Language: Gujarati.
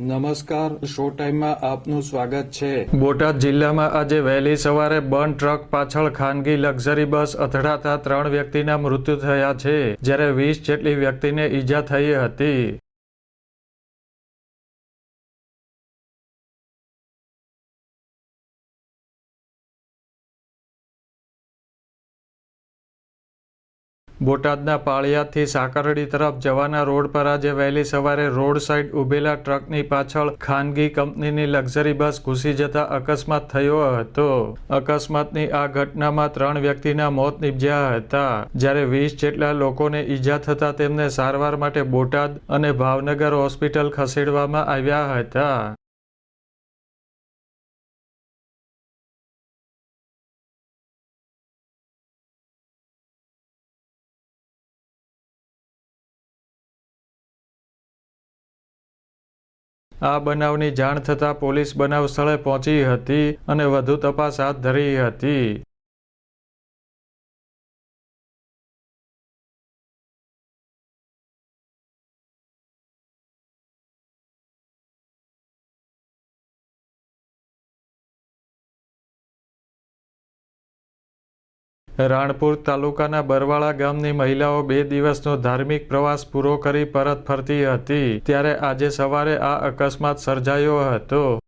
નમસ્કાર, શો ટાઈમમાં આપનું સ્વાગત છે. બોટાદ જિલ્લામાં આજે વહેલી સવારે બંધ ટ્રક પાછળ ખાનગી લક્ઝરી બસ અથડાતા ત્રણ વ્યક્તિના મૃત્યુ થયા છે, જ્યારે વીસ જેટલી વ્યક્તિને ઈજા થઈ હતી. બોટાદના પાળિયાદથી સાકરડી તરફ જવાના રોડ પર આજે વહેલી સવારે રોડ સાઈડ ઉભેલા ટ્રકની પાછળ ખાનગી કંપનીની લક્ઝરી બસ ઘૂસી જતા અકસ્માત થયો હતો. અકસ્માતની આ ઘટનામાં ત્રણ વ્યક્તિના મોત નીપજ્યા હતા. જ્યારે વીસ જેટલા લોકોને ઈજા થતા તેમને સારવાર માટે બોટાદ અને ભાવનગર હોસ્પિટલ ખસેડવામાં આવ્યા હતા. આ બનાવની જાણ થતાં પોલીસ બનાવ સ્થળે પહોંચી હતી અને વધુ તપાસ હાથ ધરી હતી. રાણપુર તાલુકાના બરવાળા ગામની મહિલાઓ બે દિવસનો ધાર્મિક પ્રવાસ પૂરો કરી પરત ફરતી હતી. ત્યારે આજે સવારે આ અકસ્માત સર્જાયો હતો.